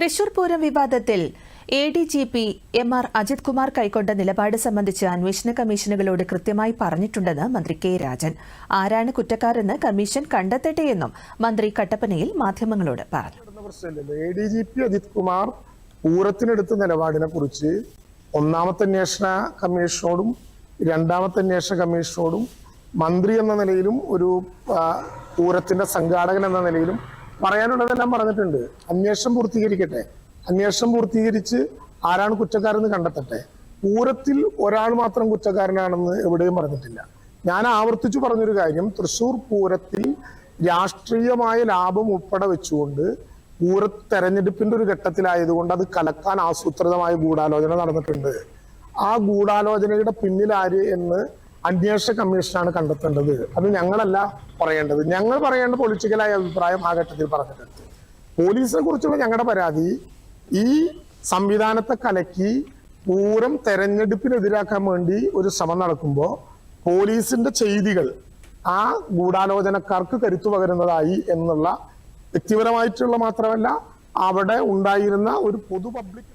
തൃശൂർ പൂരം വിവാദത്തിൽ A D G P M R Ajith Kumar കൈക്കൊണ്ട നിലപാട് സംബന്ധിച്ച് അന്വേഷണ കമ്മീഷനുകളോട് കൃത്യമായി പറഞ്ഞിട്ടുണ്ടെന്ന് മന്ത്രി കെ രാജൻ. ആരാണ് കുറ്റക്കാരെന്ന് കമ്മീഷൻ കണ്ടെത്തട്ടെയെന്നും മന്ത്രി കട്ടപ്പനയിൽ മാധ്യമങ്ങളോട് പറഞ്ഞു. A D G P Ajith Kumar പൂരത്തിനെടുത്ത നിലപാടിനെ കുറിച്ച് ഒന്നാമത്തെ അന്വേഷണ കമ്മീഷനോടും രണ്ടാമത്തെ അന്വേഷണ കമ്മീഷനോടും മന്ത്രി എന്ന നിലയിലും ഒരു പൂരത്തിന്റെ സംഘാടകൻ എന്ന നിലയിലും പറയാനുള്ളതെല്ലാം പറഞ്ഞിട്ടുണ്ട്. അന്വേഷണം പൂർത്തീകരിക്കട്ടെ. അന്വേഷണം പൂർത്തീകരിച്ച് ആരാണ് കുറ്റക്കാരെന്ന് കണ്ടെത്തട്ടെ. പൂരത്തിൽ ഒരാൾ മാത്രം കുറ്റക്കാരനാണെന്ന് എവിടെയും പറഞ്ഞിട്ടില്ല. ഞാൻ ആവർത്തിച്ചു പറഞ്ഞൊരു കാര്യം. തൃശൂർ പൂരത്തിൽ രാഷ്ട്രീയമായ ലാഭം ഉൾപ്പെടെ വെച്ചുകൊണ്ട് പൂര തെരഞ്ഞെടുപ്പിന്റെ ഒരു ഘട്ടത്തിലായതുകൊണ്ട് അത് കലക്കാൻ ആസൂത്രിതമായ ഗൂഢാലോചന നടന്നിട്ടുണ്ട്. ആ ഗൂഢാലോചനയുടെ പിന്നിലാര് എന്ന് അന്വേഷണ കമ്മീഷനാണ് കണ്ടെത്തേണ്ടത്. അത് ഞങ്ങളല്ല പറയേണ്ടത്. ഞങ്ങൾ പറയേണ്ട പൊളിറ്റിക്കലായ അഭിപ്രായം ആ ഘട്ടത്തിൽ പറഞ്ഞിട്ടുണ്ട്. പോലീസിനെ കുറിച്ചുള്ള ഞങ്ങളുടെ പരാതി ഈ സംവിധാനത്തെ കലക്കി പൂരം തെരഞ്ഞെടുപ്പിനെതിരാക്കാൻ വേണ്ടി ഒരു ശ്രമം നടക്കുമ്പോൾ പോലീസിന്റെ ചെയ്തികൾ ആ ഗൂഢാലോചനക്കാർക്ക് കരുത്തു പകരുന്നതായി എന്നുള്ള വ്യക്തിപരമായിട്ടുള്ള മാത്രമല്ല അവിടെ ഉണ്ടായിരുന്ന ഒരു പൊതു പബ്ലിക്